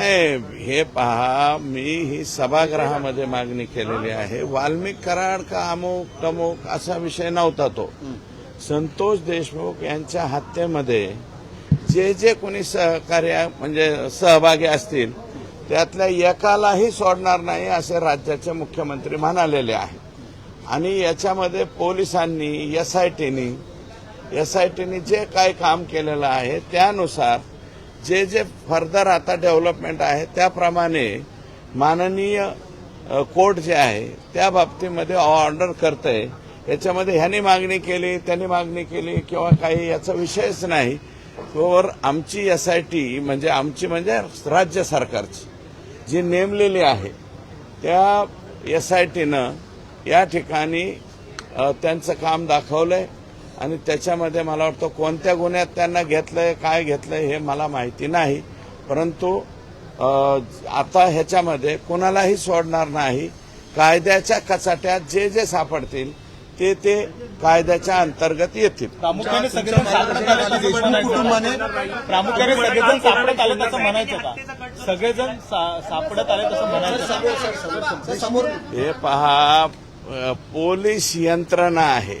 नाही हे पहा मी ही सभागृहामध्ये मागणी केलेली आहे. वाल्मिक कराड का अमुक तमुक असा विषय नव्हता तो. संतोष देशमुख यांच्या हत्येमध्ये जे जे कोणी सहकार्य म्हणजे सहभागी असतील त्यातल्या एकालाही सोडणार नाही असे राज्याचे मुख्यमंत्री म्हणालेले आहे. आणि याच्यामध्ये पोलिसांनी एस आय टीनी एस आय टीने जे काय काम केलेलं आहे त्यानुसार जे जे फर्दर आता डेव्हलपमेंट आहे त्याप्रमाणे माननीय कोर्ट जे आहे त्या बाबतीमध्ये ऑर्डर करतंय. याच्यामध्ये ह्यानी मागणी केली त्यांनी मागणी केली किंवा काही याचा विषयच नाही. तोवर आमची एस आय टी म्हणजे आमची म्हणजे राज्य सरकारची जी नेमलेली आहे त्या एस आय टीनं या ठिकाणी त्यांचं काम दाखवलंय. आणि त्याच्यामध्ये मला वाटतं कोणत्या गुन्ह्यात त्यांना घेतलंय काय घेतलंय हे मला माहिती नाही. परंतु आता ह्याच्यामध्ये कोणालाही सोडणार नाही. कायद्याच्या कचाट्यात जे जे सापडतील ते ते कायद्याच्या अंतर्गत येतील. प्रामुख्याने कुटुंबाने प्रामुख्याने सगळेजण सापडत आले तसं म्हणायचं का? सगळेजण सापडत आले तसं म्हणायचं? हे पहा पोलीस यंत्रणा आहे.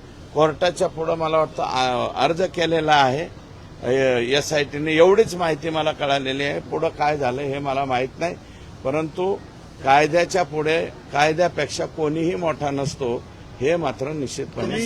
कोर्टाच्या पुढं मला वाटतं अर्ज केलेला आहे. एस आय टीने एवढीच माहिती मला कळालेली आहे. पुढं काय झालं हे मला माहीत नाही. परंतु कायद्याच्या पुढे कायद्यापेक्षा कोणीही मोठा नसतो हे मात्र निश्चितपणे